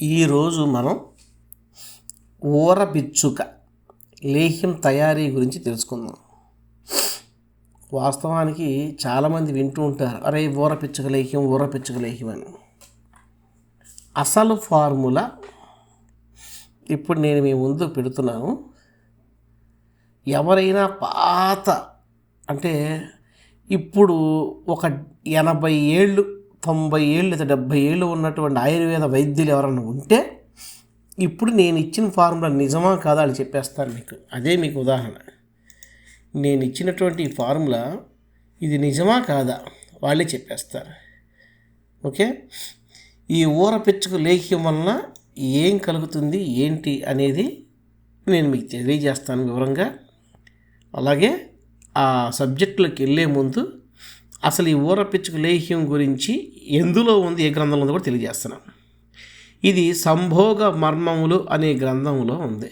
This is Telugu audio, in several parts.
ఈరోజు మనం ఊరపిచ్చుక లేహ్యం తయారీ గురించి తెలుసుకుందాం. వాస్తవానికి చాలామంది వింటూ ఉంటారు అరే ఊరపిచ్చుక లేహ్యం ఊరపిచ్చుక లేహ్యం అని. అసలు ఫార్ములా? ఇప్పుడు నేను మీ ముందు పెడుతున్నాను. ఎవరైనా పాత అంటే ఇప్పుడు ఒక ఎనభై ఏళ్ళు తొంభై ఏళ్ళు లేదా డెబ్భై ఏళ్ళు ఉన్నటువంటి ఆయుర్వేద వైద్యులు ఎవరైనా ఉంటే ఇప్పుడు నేను ఇచ్చిన ఫార్ములా నిజమా కాదా అని చెప్పేస్తాను మీకు. అదే మీకు ఉదాహరణ. నేను ఇచ్చినటువంటి ఈ ఫార్ములా ఇది నిజమా కాదా వాళ్ళే చెప్పేస్తారు. ఓకే? ఈ ఊర పెచ్చుకు లేఖ్యం వలన ఏం కలుగుతుంది ఏంటి అనేది నేను మీకు తెలియజేస్తాను వివరంగా. అలాగే ఆ సబ్జెక్టులోకి వెళ్ళే ముందు అసలు ఈ ఊర పిచ్చుకు లేహ్యం గురించి ఎందులో ఉంది? ఏ గ్రంథంలో ఉందో కూడా తెలియజేస్తున్నాం. ఇది సంభోగ మర్మములు అనే గ్రంథంలో ఉంది.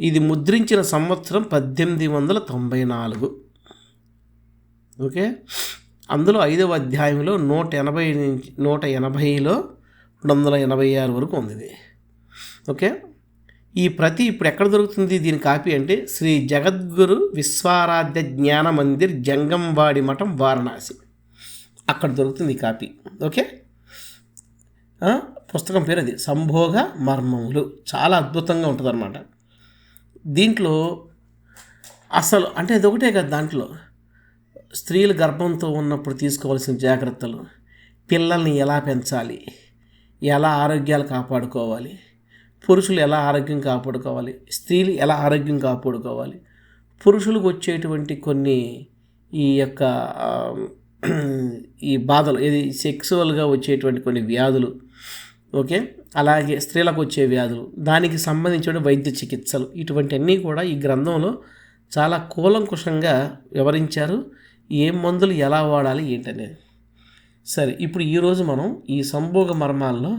ఇది ముద్రించిన సంవత్సరం పద్దెనిమిది వందల తొంభై నాలుగు. ఓకే? అందులో ఐదవ అధ్యాయంలో నూట ఎనభై నుంచి నూట ఎనభైలో రెండు వందల ఎనభై ఆరు వరకు ఉంది ఇది. ఓకే? ఈ ప్రతి ఇప్పుడు ఎక్కడ దొరుకుతుంది దీని కాపీ అంటే శ్రీ జగద్గురు విశ్వారాధ్య జ్ఞాన మందిర్ జంగంవాడి మఠం వారణాసి. అక్కడ దొరుకుతుంది ఈ కాపీ. ఓకే? పుస్తకం పేరు అది సంభోగ మర్మములు. చాలా అద్భుతంగా ఉంటుంది అనమాట దీంట్లో అసలు అంటే ఇది ఒకటే కదా దాంట్లో. స్త్రీలు గర్భంతో ఉన్నప్పుడు తీసుకోవాల్సిన జాగ్రత్తలు పిల్లల్ని ఎలా పెంచాలి ఎలా ఆరోగ్యాలు కాపాడుకోవాలి పురుషులు ఎలా ఆరోగ్యం కాపాడుకోవాలి? స్త్రీలు ఎలా ఆరోగ్యం కాపాడుకోవాలి? పురుషులకు వచ్చేటువంటి కొన్ని ఈ యొక్క ఈ బాధలు ఇది సెక్సువల్గా వచ్చేటువంటి కొన్ని వ్యాధులు ఓకే? అలాగే స్త్రీలకు వచ్చే వ్యాధులు దానికి సంబంధించిన వైద్య చికిత్సలు ఇటువంటివన్నీ కూడా ఈ గ్రంథంలో చాలా కూలంకుషంగా వివరించారు. ఏ మందులు ఎలా వాడాలి ఏంటనేది. సరే ఇప్పుడు ఈరోజు మనం ఈ సంభోగ మర్మాల్లో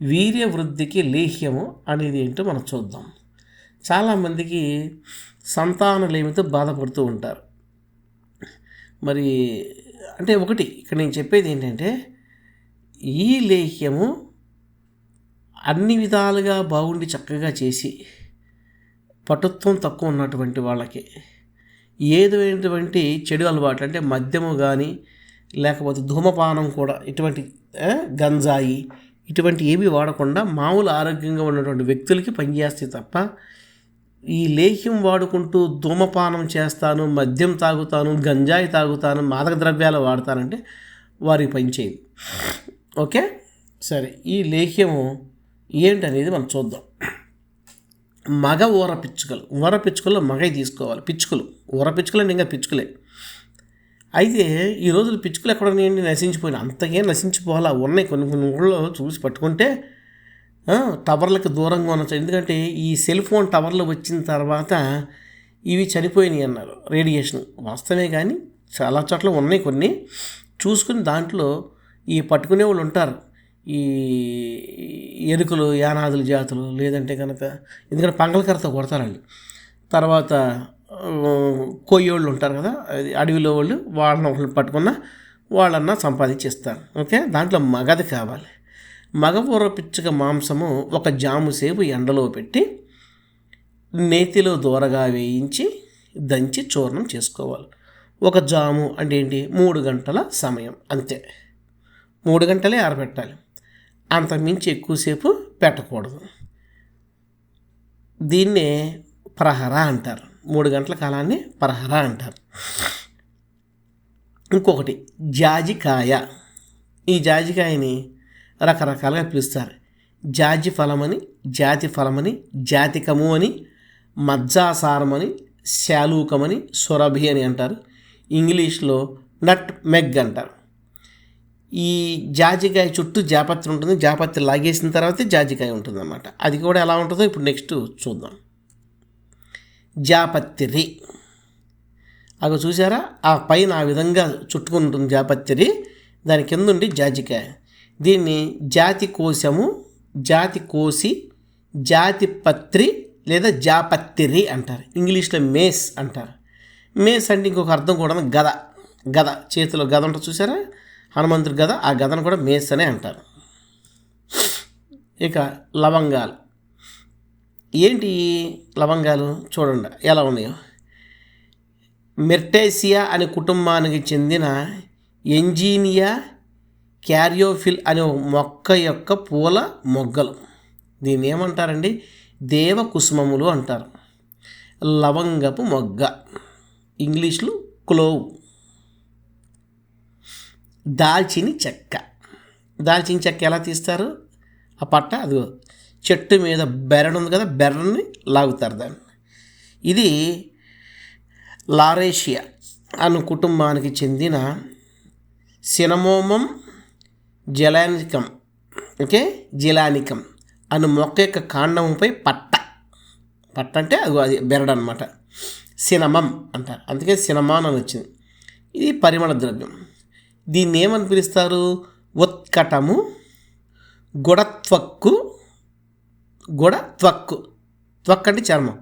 వీర్య వృద్ధికి లేహ్యము అనేది ఏంటో మనం చూద్దాం. చాలామందికి సంతానలేమితో బాధపడుతూ ఉంటారు. మరి అంటే ఒకటి ఇక్కడ నేను చెప్పేది ఏంటంటే ఈ లేహ్యము అన్ని విధాలుగా బాగుండి చక్కగా చేసి పటుత్వం తక్కువ ఉన్నటువంటి వాళ్ళకి ఏదైనటువంటి చెడు అలవాట్లు అంటే మద్యము కానీ లేకపోతే ధూమపానం కూడా ఇటువంటి గంజాయి ఇటువంటి ఏవి వాడకుండా మామూలు ఆరోగ్యంగా ఉన్నటువంటి వ్యక్తులకి పనిచేస్తాయి తప్ప ఈ లేహ్యం వాడుకుంటూ ధూమపానం చేస్తాను మద్యం తాగుతాను గంజాయి తాగుతాను మాదక ద్రవ్యాలు వాడతానంటే వారికి పనిచేయదు ఓకే? సరే ఈ లేహ్యము ఏంటనేది మనం చూద్దాం. మగ ఊర పిచ్చుకలు ఊర పిచ్చుకల్లో మగవి తీసుకోవాలి. పిచ్చుకలు. ఊర పిచ్చుకలు అంటే ఇంకా పిచ్చుకలే. అయితే ఈ రోజులు పిచ్చుకలు ఎక్కడ ఉన్నాయండి నశించిపోయినాయి. అంతగా నశించిపోవాలా? ఉన్నాయి కొన్ని కొన్ని ఊళ్ళో చూసి పట్టుకుంటే టవర్లకు దూరంగా ఉండొచ్చు ఎందుకంటే ఈ సెల్ ఫోన్ టవర్లు వచ్చిన తర్వాత ఇవి చనిపోయినాయి అన్నారు రేడియేషన్. వాస్తవమే కానీ చాలా చోట్ల ఉన్నాయి కొన్ని. చూసుకుని దాంట్లో ఈ పట్టుకునే వాళ్ళు ఉంటారు. ఈ ఎరుకలు యానాదుల జాతులు లేదంటే కనుక ఎందుకంటే పంగలకరతో కొడతారండి తర్వాత కొయ్యోళ్ళు ఉంటారు కదా అది అడవిలో వాళ్ళు వాళ్ళని ఒకళ్ళు పట్టుకున్న వాళ్ళన్నా సంపాదించిస్తారు. ఓకే? దాంట్లో మగది కావాలి. మగపూర పిచ్చుక మాంసము ఒక జాము సేపు ఎండలో పెట్టి నేతిలో దూరగా వేయించి దంచి చూర్ణం చేసుకోవాలి. ఒక జాము అంటే ఏంటి? మూడు గంటల సమయం. అంతే. మూడు గంటలే ఆరబెట్టాలి. అంతకుమించి ఎక్కువసేపు పెట్టకూడదు. దీన్నే ప్రహర అంటారు. మూడు గంటల కాలాన్ని పరహరా అంటారు. ఇంకొకటి జాజికాయ. ఈ జాజికాయని రకరకాలుగా పిలుస్తారు. జాజి ఫలమని జాతి ఫలమని జాతికము అని మజ్జాసారమని శాలూకమని సురభి అని అంటారు. ఇంగ్లీష్లో నట్ మెగ్ అంటారు. ఈ జాజికాయ చుట్టూ జాపత్రి ఉంటుంది. జాపత్రి లాగేసిన తర్వాత జాజికాయ ఉంటుందన్నమాట. అది కూడా ఎలా ఉంటుందో ఇప్పుడు నెక్స్ట్ చూద్దాం. జాపత్రి అగ చూసారా ఆ పైన ఆ విధంగా చుట్టుకుంటుంది జాపత్రి దాని కిందండి జాజికాయ. దీన్ని జాతి కోశము జాతి కోసి జాతి పత్రి లేదా జాపత్రి అంటారు. ఇంగ్లీష్లో మేస్ అంటారు. మేస్ అంటే ఇంకొక అర్థం కూడా ఉంది, గద. గద. చేతిలో గద ఉంటుంది చూసారా హనుమంతుడి గద. ఆ గదను కూడా మేస్ అనే అంటారు. ఇక లవంగాలు. ఏంటి లవంగాలు చూడండి ఎలా ఉన్నాయో. మెర్టేసియా అనే కుటుంబానికి చెందిన ఎంజీనియా క్యారియోఫిల్ అనే మొక్క యొక్క పూల మొగ్గలు. దీన్ని ఏమంటారండి? దేవ కుసుమములు అంటారు. లవంగపు మొగ్గ. ఇంగ్లీష్లో క్లోవ్. దాల్చిని చెక్క. దాల్చిన చెక్క ఎలా తీస్తారు? ఆ పట్ట అదిగో చెట్టు మీద బెరడు ఉంది కదా బెర్రని లాగుతారు దాన్ని. ఇది లారేషియా అను కుటుంబానికి చెందిన సినమోమం జలానికం ఓకే జిలానికం అను మొక్క యొక్క కాండంపై పట్ట. పట్ట అంటే అది అది బెరడు అనమాట సినమం అంటారు. అందుకే సినమాన్ అని వచ్చింది. ఇది పరిమళ ద్రవ్యం. దీన్ని ఏమని పిలుస్తారు? ఉత్కటము గుడత్వక్కు గుడ త్వక్కు. త్వక్ అంటే చర్మం.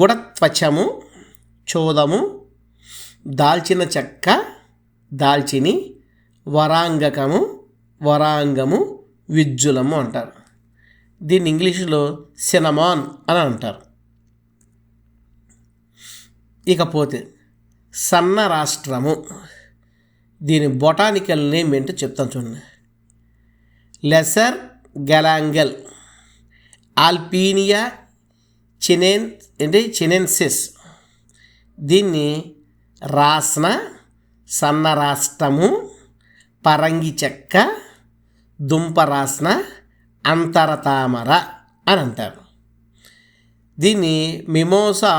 గుడ త్వచము చోదము దాల్చిన చెక్క దాల్చిని వరాంగకము వరాంగము విజ్జులము అంటారు. దీన్ని ఇంగ్లీషులో సినమాన్ అని అంటారు. ఇకపోతే సన్న రాష్ట్రము. దీని బొటానికల్ నేమ్ ఏంటో చెప్తాను చూడండి. లెసర్ గలాంగల్. ఆల్పీనియా చెనెన్ అంటే చినెన్సిస్. దీన్ని రాస్న సన్న రాష్ట్రము పరంగి చెక్క దుంపరాస్న అంతరతామర అని అంటారు. దీన్ని మిమోసా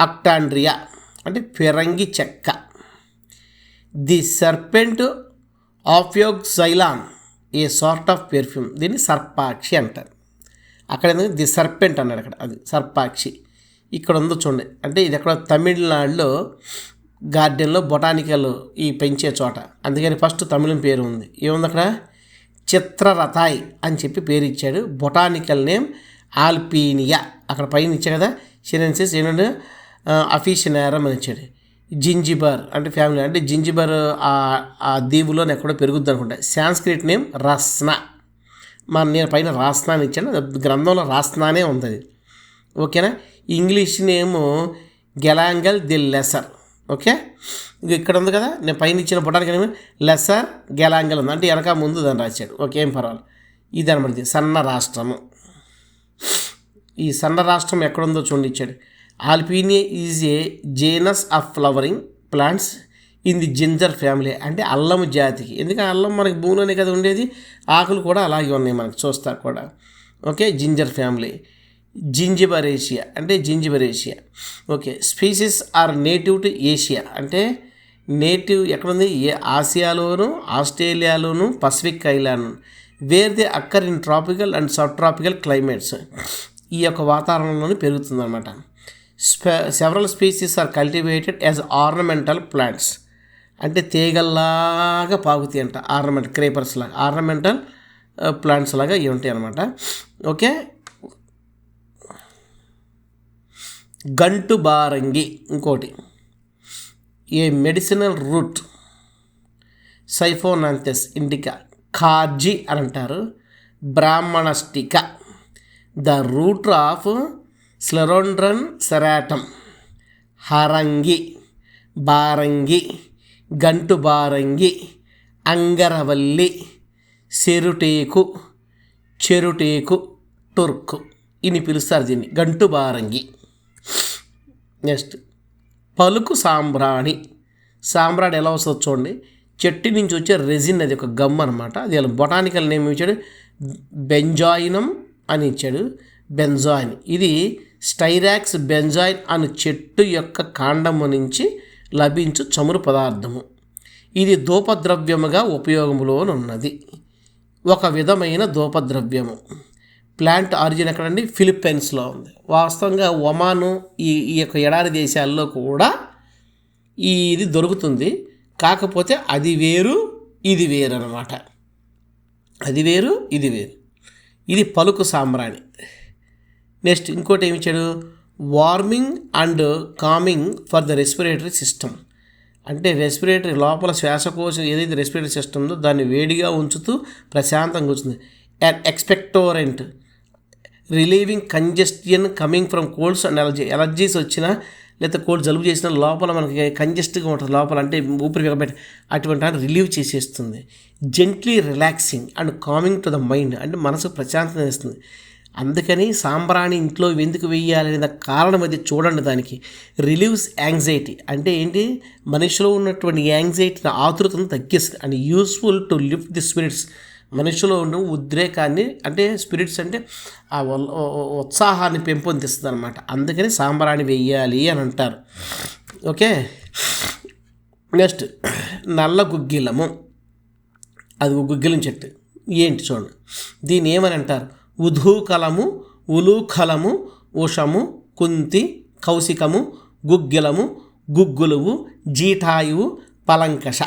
అక్టాండ్రియా అంటే ఫిరంగి చెక్క. The serpent ఆఫ్యోగ్ Ceylon a sort of perfume? దీన్ని సర్పాక్షి అంటారు. అక్కడ ఏంటంటే ది సర్పెంట్ అన్నాడు అక్కడ. అది సర్పాక్షి. ఇక్కడ ఉందో చూడండి. అంటే ఇది ఎక్కడ తమిళనాడులో గార్డెన్లో బొటానికల్ ఈ పెంచే చోట. అందుకని ఫస్ట్ తమిళం పేరు ఉంది. ఏముంది అక్కడ? చిత్రరథాయ్ అని చెప్పి పేరు ఇచ్చాడు. Botanical name Alpinia. అక్కడ పైన ఇచ్చా కదా? సినెన్సిస్ ఏంటంటే అఫీషనారం అని ఇచ్చాడు. జింజిబర్ అంటే ఫ్యామిలీ అంటే జింజిబర్ ఆ దీవులోనే ఎక్కడో పెరుగుద్ది అనుకుంటా. సాంస్క్రిట్ నేమ్ రస్న. మన నేను పైన రాస్తున్నాను ఇచ్చాను గ్రంథంలో రాస్నానే ఉంది అది. ఓకేనా? English name galangal the lesser. Okay? ఇక్కడ ఉంది కదా నేను పైన ఇచ్చిన పుటానికి ఏమి లెసర్ గెలాంగల్ ఉంది. అంటే వెనక ముందు దాన్ని రాశాడు. ఓకే ఏం పర్వాలేదు. ఇది అనమాట సన్న రాష్ట్రము. ఈ సన్న రాష్ట్రం ఎక్కడుందో చూడండి ఇచ్చాడు. Alpinia is a genus of flowering plants in ginger family. అంటే అల్లం జాతికి. ఎందుకంటే అల్లం మనకి భూమిలోనే కదా ఉండేది. ఆకులు కూడా అలాగే ఉన్నాయి మనకి చూస్తా కూడా. Okay ginger family. జింజిబరేషియా అంటే Zingiberaceae okay species are native to Asia. అంటే నేటివ్ ఎక్కడుంది? ఏ ఆసియాలోను ఆస్ట్రేలియాలోను Pacific island. Where they occur in tropical and sub tropical climates. ఈ యొక్క వాతావరణంలోనే పెరుగుతుందన్నమాట. స్పె several species are cultivated as ornamental plants. అంటే తీగల్లాగా పాకుతాయి అంట ఆర్నమెంట్ క్రేపర్స్ లాగా ఆర్నమెంటల్ ప్లాంట్స్ లాగా ఇవి ఉంటాయి అనమాట ఓకే? గంటు బారంగి ఇంకోటి. A medicinal root? Siphonanthus indica కార్జీ అని అంటారు. బ్రాహ్మణస్టిక. The root of Clerodendrum serratum. Harangi బారంగి. గంటు బారంగి అంగరవల్లి చెరుటేకు చెరుటేకు టొర్కు. ఇని పిలుస్తారు దీన్ని. గంటు బారంగి నెక్స్ట్. పలుకు సాంబ్రాణి. సాంబ్రాణి ఎలా వస్తుంది చూడండి. చెట్టు నుంచి వచ్చే రెజిన్ అది ఒక గమ్ అనమాట అది బొటానికల్ నేమ్ ఇచ్చాడు. బెంజాయినం అని ఇచ్చాడు. బెంజాయిన్. ఇది స్టైరాక్స్ బెంజాయిన్ అను చెట్టు యొక్క కాండము నుంచి లభించు చమురు పదార్థము. ఇది ధూపద్రవ్యముగా ఉపయోగములోనున్నది. ఒక విధమైన ధూపద్రవ్యము ప్లాంట్ ఆరిజిన్ ఎక్కడండి? ఫిలిప్పైన్స్లో ఉంది. వాస్తవంగా ఒమాను ఈ ఈ యొక్క ఎడారి దేశాల్లో కూడా ఈ ఇది దొరుకుతుంది. కాకపోతే అది వేరు ఇది వేరు అనమాట అది వేరు ఇది వేరు. ఇది పలుకు సాంబ్రాణి నెక్స్ట్ ఇంకోటి ఏమి ఇచ్చాడు? Warming and calming for the respiratory system. అంటే రెస్పిరేటరీ లోపల శ్వాసకోశం ఏదైతే రెస్పిరేటరీ సిస్టమ్ ఉందో దాన్ని వేడిగా ఉంచుతూ ప్రశాంతంగా ఉంచుతుంది. And expectorant relieving congestion coming from colds and allergy allergies వచ్చినా లేకపోతే కోల్డ్ జలుబు చేసిన లోపల మనకి కంజెస్ట్గా ఉంటుంది. లోపల అంటే ఊపిరి బిగబెట్టి అటువంటి వాటిని రిలీవ్ చేసేస్తుంది. Gently relaxing and calming to the mind అంటే మనసు ప్రశాంతత ఇస్తుంది అందుకని సాంబ్రాణి ఇంట్లో ఎందుకు వెయ్యాలి అనే కారణం అది చూడండి దానికి. Relieves anxiety. అంటే ఏంటి? మనిషిలో ఉన్నటువంటి యాంగ్జైటీ ఆతృతను తగ్గిస్తుంది. And useful to lift the spirits. మనిషిలో ఉన్న ఉద్రేకాన్ని అంటే స్పిరిట్స్ అంటే ఆ ఉత్సాహాన్ని పెంపొందిస్తుంది అనమాట అందుకని సాంబ్రాణి వెయ్యాలి అని అంటారు. ఓకే? నెక్స్ట్ నల్ల గుగ్గిలము. అది ఒక గుగ్గిలం చెట్టు. ఏంటి చూడండి. దీన్ని ఏమని అంటారు? ఉధూకలము ఉలూఖలము ఉషము కుంతి కౌశికము గుగ్గిలము గుగ్గులువు జీఠాయువు పలంకష.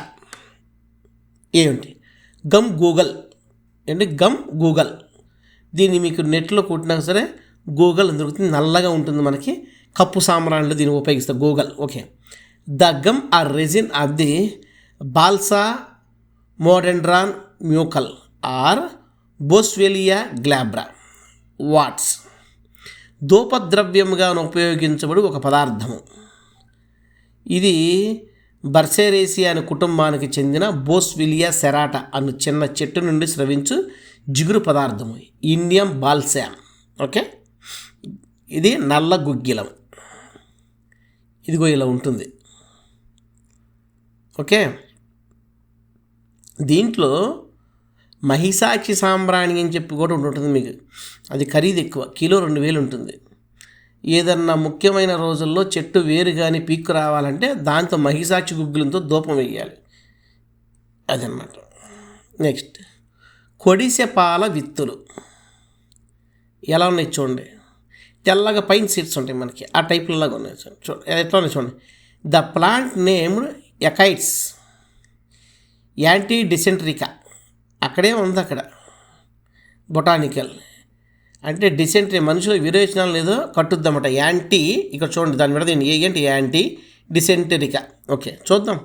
ఏమిటి? Gum Google. ఏంటి? Gum Google. దీన్ని మీకు నెట్లో కొట్టినా సరే గూగల్ దొరుకుతుంది నల్లగా ఉంటుంది మనకి. కప్పు సామ్రాన్లు దీన్ని ఉపయోగిస్తారు guggul. Okay. The gum or resin of the Balsamodendron mukul. Or Boswellia glabra watts. ధూపద్రవ్యముగా ఉపయోగించబడి ఒక పదార్థము. ఇది బర్సేరేసియా అనే కుటుంబానికి చెందిన బోస్విలియా సెరాటా అను చిన్న చెట్టు నుండి స్రవించు జిగురు పదార్థము. ఇండియం బాల్సామ్ ఓకే? ఇది నల్ల గుగ్గిలం. ఇదిగో ఇలా ఉంటుంది. ఓకే? దీంట్లో మహిషాక్షి సాంబ్రాణి అని చెప్పి కూడా ఉంటుంది మీకు. అది ఖరీదు ఎక్కువ. కిలో రెండు వేలు ఉంటుంది. ఏదన్నా ముఖ్యమైన రోజుల్లో చెట్టు వేరు కానీ పీక్కు రావాలంటే దాంతో మహిషాక్షి గుగ్గులంతో దూపం వేయాలి. అదన్నమాట. నెక్స్ట్. కొడిసెపాల విత్తులు. ఎలా ఉన్నాయి చూడండి. తెల్లగా పైన సీడ్స్ ఉంటాయి మనకి. ఆ టైప్లలాగా ఉన్నాయి చూడండి. ఎట్లా ఉన్నాయి చూడండి. The plant name ఎకైట్స్. Antidysenterica. అక్కడే ఉంది అక్కడ. బొటానికల్. అంటే డిసెంట్రీ మనుషులు విరేచనాలు లేదో కట్టుద్దన్నమాట యాంటీ ఇక్కడ చూడండి దాని మీద దీన్ని ఏంటి యాంటీ డిసెంటరికా. ఓకే చూద్దాం.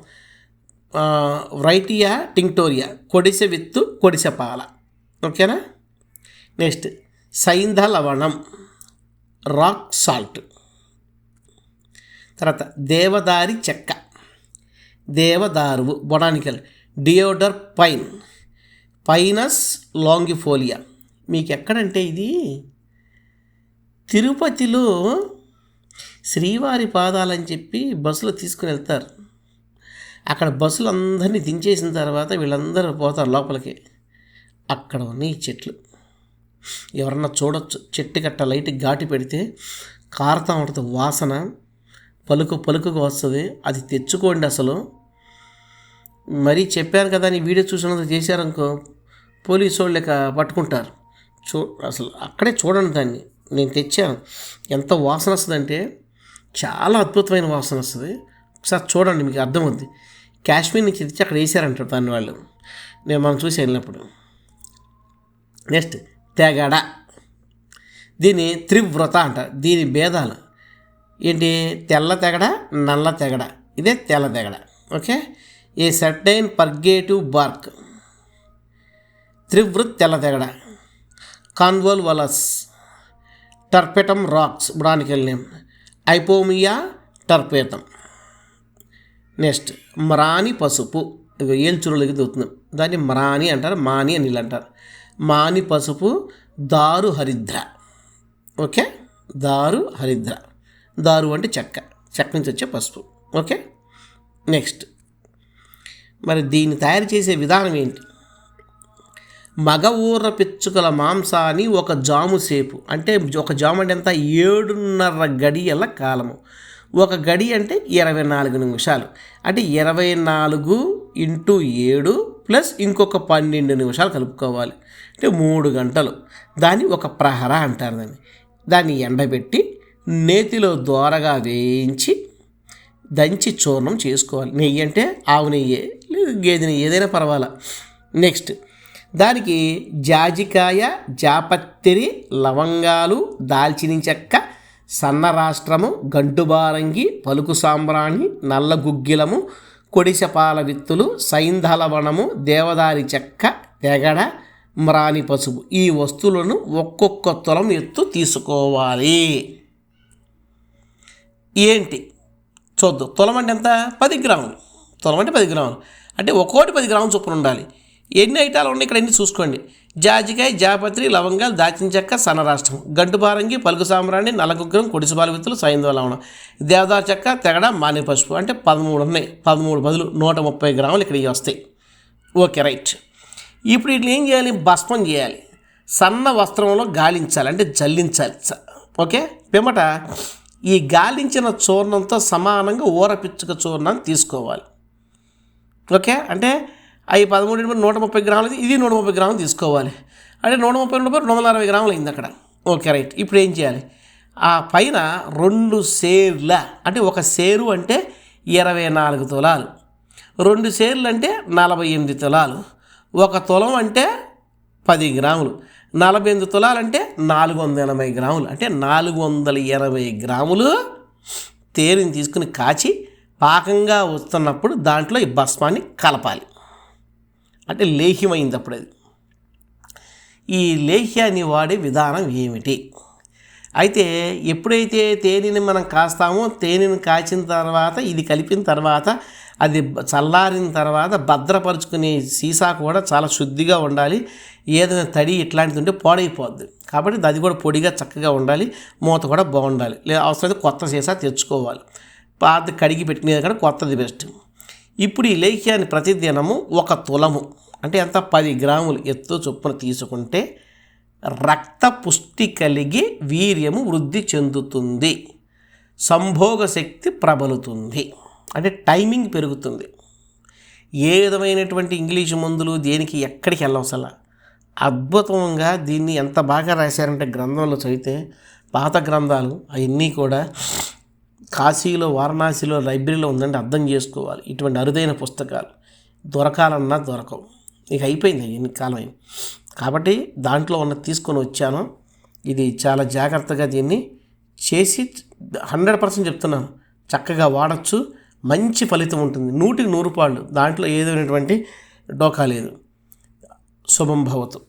వ్రైటియా టింక్టోరియా కొడిసె విత్తు కొడిసె పాల. ఓకేనా? నెక్స్ట్ సైంధ లవణం రాక్ సాల్ట్. తర్వాత దేవదారి చెక్క. దేవదారువు botanical. Deodar pine. Pinus longifolia. మీకు ఎక్కడంటే ఇది? తిరుపతిలో శ్రీవారి పాదాలని చెప్పి బస్సులో తీసుకుని వెళ్తారు. అక్కడ బస్సులు అందరినీ దించేసిన తర్వాత వీళ్ళందరూ పోతారు లోపలికి. అక్కడ ఉన్నాయి ఈ చెట్లు. ఎవరన్నా చూడొచ్చు. చెట్టు కట్ట లైట్ ఘాటి పెడితే కారుతా ఉంటుంది. వాసన పలుకు పలుకుగా వస్తుంది. అది తెచ్చుకోండి అసలు. మరీ చెప్పాను కదా అని వీడియో చూసినంత చేశారనుకో. పోలీసు వాళ్ళు ఇక పట్టుకుంటారు. చూ అసలు అక్కడే చూడండి దాన్ని. నేను తెచ్చాను. ఎంత వాసన వస్తుందంటే చాలా అద్భుతమైన వాసన వస్తుంది. ఒకసారి చూడండి మీకు అర్థమవుద్ది. కాశ్మీర్ నుంచి తెచ్చి అక్కడ వేసారంటారు దాన్ని వాళ్ళు. నేను మనం చూసి వెళ్ళినప్పుడు. నెక్స్ట్ తెగడ. దీని త్రివ్రత అంట దీని భేదాలు. ఏంటి? తెల్ల తెగడ నల్ల తెగడ. ఇదే తెల్ల Tegada. Okay? A certain purgative bark. త్రివృత్ తెల్ల తెగడ కాన్వోల్ వలస్ టర్పెటం రాక్స్ బుడానికి వెళ్ళినాం ఐపోమియా టర్పేటం నెక్స్ట్ మ్రాని పసుపు. ఏల్చురులకి దొరుకుతుంది? దాన్ని మ్రాని అంటారు మాని అని వీళ్ళు అంటారు. మాని పసుపు దారు హరిద్ర. ఓకే? దారు హరిద్ర. దారు అంటే చెక్క. చెక్క నుంచి వచ్చే పసుపు. ఓకే? నెక్స్ట్ మరి దీన్ని తయారు చేసే విధానం ఏంటి? మగ ఊర పిచ్చుకల మాంసాన్ని ఒక జాము సేపు. అంటే ఒక జాము అంటే ఎంత? ఏడున్నర గడియల కాలము. ఒక గడి అంటే ఇరవై నాలుగు నిమిషాలు. అంటే ఇరవై నాలుగు ఇంటూ ఏడు ప్లస్ ఇంకొక పన్నెండు నిమిషాలు కలుపుకోవాలి. అంటే మూడు గంటలు. దాన్ని ఒక ప్రహర అంటారు దాన్ని. దాన్ని ఎండబెట్టి నేతిలో దోరగా వేయించి దంచి చూర్ణం చేసుకోవాలి. నెయ్యి అంటే ఆవు నెయ్యి లేదు గేదె నెయ్యి ఏదైనా పర్వాలా. నెక్స్ట్ దానికి జాజికాయ జాపత్తిరి లవంగాలు దాల్చిన చెక్క సన్న రాష్ట్రము గంటుబారంగి పలుకు సాంబ్రాణి నల్ల గుగ్గిలము కొడిసపాల విత్తులు సైంధలవనము దేవదారి చెక్క తెగడ మ్రాని పసుపు. ఈ వస్తువులను ఒక్కొక్క తులం ఎత్తు తీసుకోవాలి. ఏంటి? చూద్దాం. తులం అంటే ఎంత? పది గ్రాములు. తులం అంటే పది గ్రాములు. అంటే ఒక్కోటి పది గ్రాములు చొప్పున ఉండాలి. ఎన్ని ఐటాలు ఉన్నాయి ఇక్కడ ఎన్ని చూసుకోండి. జాజికాయ జాపత్రి లవంగాలు దాచిన చెక్క సన్నరాష్ట్రం గంటుబారంగి పలుకు సాంబ్రాణి నలగుగ్రం కొడిసి విత్తులు సైంధవ లవణం. దేవదారు చెక్క తెగడ మానే పసుపు. అంటే పదమూడు ఉన్నాయి. పదమూడు బదులు నూట ముప్పై గ్రాములు ఇక్కడ వస్తాయి. Okay right. ఇప్పుడు వీటిని ఏం చేయాలి? భస్మం చేయాలి. సన్న వస్త్రంలో గాలించాలి. అంటే జల్లించాలి. ఓకే? పిమ్మట ఈ గాలించిన చూర్ణంతో సమానంగా ఊరపిచ్చుక చూర్ణాన్ని తీసుకోవాలి. ఓకే? అంటే అవి పదమూడు నుండి నూట ముప్పై గ్రాములు ఇది నూట ముప్పై గ్రాములు తీసుకోవాలి. అంటే నూట ముప్పై రెండు రెండు వందల అరవై గ్రాములు అయింది అక్కడ. Okay right. ఇప్పుడు ఏం చేయాలి? ఆ పైన రెండు సేర్ల అంటే ఒక సేరు అంటే ఇరవై నాలుగు తులాలు. రెండు సేర్లు అంటే నలభై ఎనిమిది తులాలు. ఒక తులం అంటే పది గ్రాములు. నలభై ఎనిమిది తులాలు అంటే నాలుగు వందల ఎనభై గ్రాములు. అంటే నాలుగు వందల ఎనభై గ్రాములు తేనెని తీసుకుని కాచి పాకంగా వస్తున్నప్పుడు దాంట్లో ఈ భస్మాన్ని కలపాలి. అంటే లేహ్యమైంది అప్పుడు అది ఈ లేహ్యాన్ని వాడే విధానం ఏమిటి? అయితే ఎప్పుడైతే తేనెని మనం కాస్తామో తేనెని కాచిన తర్వాత ఇది కలిపిన తర్వాత అది చల్లారిన తర్వాత భద్రపరుచుకునే సీసా కూడా చాలా శుద్ధిగా ఉండాలి. ఏదైనా తడి ఇట్లాంటిది ఉంటే పాడైపోద్ది. కాబట్టి అది కూడా పొడిగా చక్కగా ఉండాలి. మూత కూడా బాగుండాలి. లేదా అవసరమైతే కొత్త సీసా తెచ్చుకోవాలి. పాత కడిగి పెట్టుకునేది కూడా కొత్తది బెస్ట్. ఇప్పుడు ఈ లేఖ్యాన్ని ప్రతిదినము ఒక తులము అంటే ఎంత? పది గ్రాములు ఎత్తు చొప్పున తీసుకుంటే రక్త పుష్టి కలిగి వీర్యము వృద్ధి చెందుతుంది. సంభోగ శక్తి ప్రబలుతుంది. అంటే టైమింగ్ పెరుగుతుంది. ఏ విధమైనటువంటి ఇంగ్లీష్ మందులు దేనికి ఎక్కడికి వెళ్ళవసలా? అద్భుతంగా దీన్ని ఎంత బాగా రాశారంటే గ్రంథంలో చదివితే పాత గ్రంథాలు అవన్నీ కూడా కాశీలో వారణాసిలో లైబ్రరీలో ఉందంటే అర్థం చేసుకోవాలి. ఇటువంటి అరుదైన పుస్తకాలు దొరకాలన్నా దొరకవు. ఇక అయిపోయింది ఎన్ని కాలం కాబట్టి దాంట్లో ఉన్న తీసుకొని వచ్చాను. ఇది చాలా జాగ్రత్తగా దీన్ని చేసి హండ్రెడ్ పర్సెంట్ చెప్తున్నాను. చక్కగా వాడచ్చు. మంచి ఫలితం ఉంటుంది. నూటికి నూరు పాళ్ళు దాంట్లో ఏదైనటువంటి డోకా లేదు. శుభం భవతు.